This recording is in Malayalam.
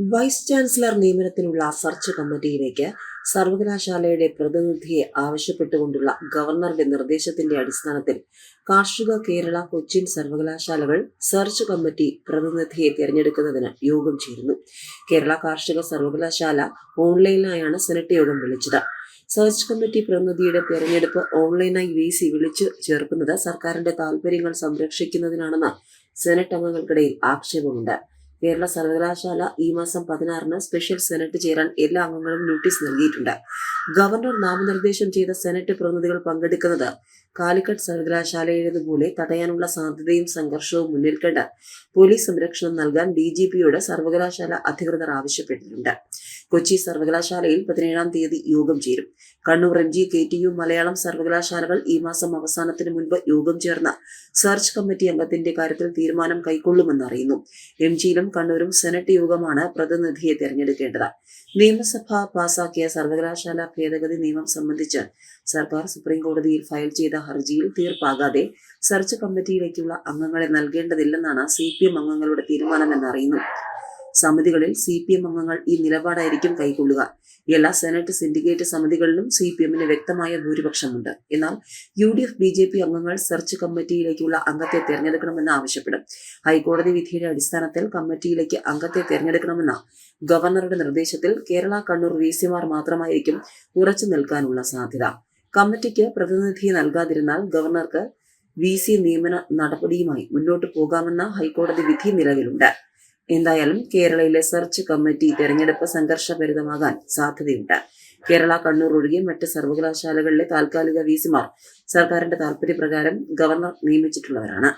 വൈസ് ചാൻസലർ നിയമനത്തിനുള്ള സർച്ച് കമ്മിറ്റിയിലേക്ക് സർവകലാശാലയുടെ പ്രതിനിധിയെ ആവശ്യപ്പെട്ടുകൊണ്ടുള്ള ഗവർണറുടെ നിർദ്ദേശത്തിന്റെ അടിസ്ഥാനത്തിൽ കാർഷിക കേരള കൊച്ചിൻ സർവകലാശാലകൾ സെർച്ച് കമ്മിറ്റി പ്രതിനിധിയെ തിരഞ്ഞെടുക്കുന്നതിന് യോഗം ചേരുന്നു. കേരള കാർഷിക സർവകലാശാല ഓൺലൈനായാണ് സെനറ്റ് യോഗം വിളിച്ചത്. സെർച്ച് കമ്മിറ്റി പ്രതിനിധിയുടെ തെരഞ്ഞെടുപ്പ് ഓൺലൈനായി വി സി വിളിച്ചു ചേർക്കുന്നത് സർക്കാരിന്റെ താൽപര്യങ്ങൾ സംരക്ഷിക്കുന്നതിനാണെന്ന് സെനറ്റ് അംഗങ്ങൾക്കിടയിൽ ആക്ഷേപമുണ്ട്. കേരള സർവകലാശാല ഈ മാസം പതിനാറിന് സ്പെഷ്യൽ സെനറ്റ് ചേരാൻ എല്ലാ അംഗങ്ങളും നോട്ടീസ് നൽകിയിട്ടുണ്ട്. ഗവർണർ നാമനിർദ്ദേശം ചെയ്ത സെനറ്റ് പ്രതിനിധികൾ പങ്കെടുക്കുന്നത് കാലിക്കറ്റ് സർവകലാശാലയിലേതുപോലെ തടയാനുള്ള സാധ്യതയും സംഘർഷവും മുന്നിൽ കണ്ട്. പോലീസ് സംരക്ഷണം നൽകാൻ ഡി ജി പിയോട് സർവകലാശാല അധികൃതർ ആവശ്യപ്പെട്ടിട്ടുണ്ട്. കൊച്ചി സർവകലാശാലയിൽ പതിനേഴാം തീയതി യോഗം ചേരും. Kannur M G K T U Malayalam സർവകലാശാലകൾ ഈ മാസം അവസാനത്തിന് മുൻപ് യോഗം ചേർന്ന സെർച്ച് കമ്മിറ്റി അംഗത്തിന്റെ കാര്യത്തിൽ തീരുമാനം കൈക്കൊള്ളുമെന്ന് അറിയുന്നു. എം ജിയിലും കണ്ണൂരും സെനറ്റ് യോഗമാണ് പ്രതിനിധിയെ തെരഞ്ഞെടുക്കേണ്ടത്. നിയമസഭ പാസാക്കിയ സർവകലാശാല ഭേദഗതി നിയമം സംബന്ധിച്ച് സർക്കാർ സുപ്രീം കോടതിയിൽ ഫയൽ ചെയ്ത ഹർജിയിൽ തീർപ്പാകാതെ സെർച്ച് കമ്മിറ്റിയിലേക്കുള്ള അംഗങ്ങളെ നൽകേണ്ടതില്ലെന്നാണ് സി പി എം അംഗങ്ങളുടെ തീരുമാനമെന്ന് അറിയുന്നു. സമിതികളിൽ സി പി എം അംഗങ്ങൾ ഈ നിലപാടായിരിക്കും കൈക്കൊള്ളുക. എല്ലാ സെനറ്റ് സിൻഡിക്കേറ്റ് സമിതികളിലും സി പി എമ്മിന് വ്യക്തമായ ഭൂരിപക്ഷമുണ്ട്. എന്നാൽ U D F B J P അംഗങ്ങൾ സെർച്ച് കമ്മിറ്റിയിലേക്കുള്ള അംഗത്തെ തെരഞ്ഞെടുക്കണമെന്ന് ആവശ്യപ്പെടും. ഹൈക്കോടതി വിധിയുടെ അടിസ്ഥാനത്തിൽ കമ്മിറ്റിയിലേക്ക് അംഗത്തെ തെരഞ്ഞെടുക്കണമെന്ന ഗവർണറുടെ നിർദ്ദേശത്തിൽ കേരള കണ്ണൂർ വി സിമാർ മാത്രമായിരിക്കും ഉറച്ചു നിൽക്കാനുള്ള സാധ്യത. കമ്മിറ്റിക്ക് പ്രതിനിധി നൽകാതിരുന്നാൽ ഗവർണർക്ക് വി സി നിയമന നടപടിയുമായി മുന്നോട്ട് പോകാമെന്ന ഹൈക്കോടതി വിധി നിലവിലുണ്ട്. എന്തായാലും കേരളയിലെ സെർച്ച് കമ്മിറ്റി തെരഞ്ഞെടുപ്പ് സംഘർഷഭരിതമാകാൻ സാധ്യതയുണ്ട്. കേരള കണ്ണൂർ ഒഴികെ മറ്റ് സർവകലാശാലകളിലെ താൽക്കാലിക വിസിമാർ സർക്കാരിന്റെ താൽപര്യപ്രകാരം ഗവർണർ നിയമിച്ചിട്ടുള്ളവരാണ്.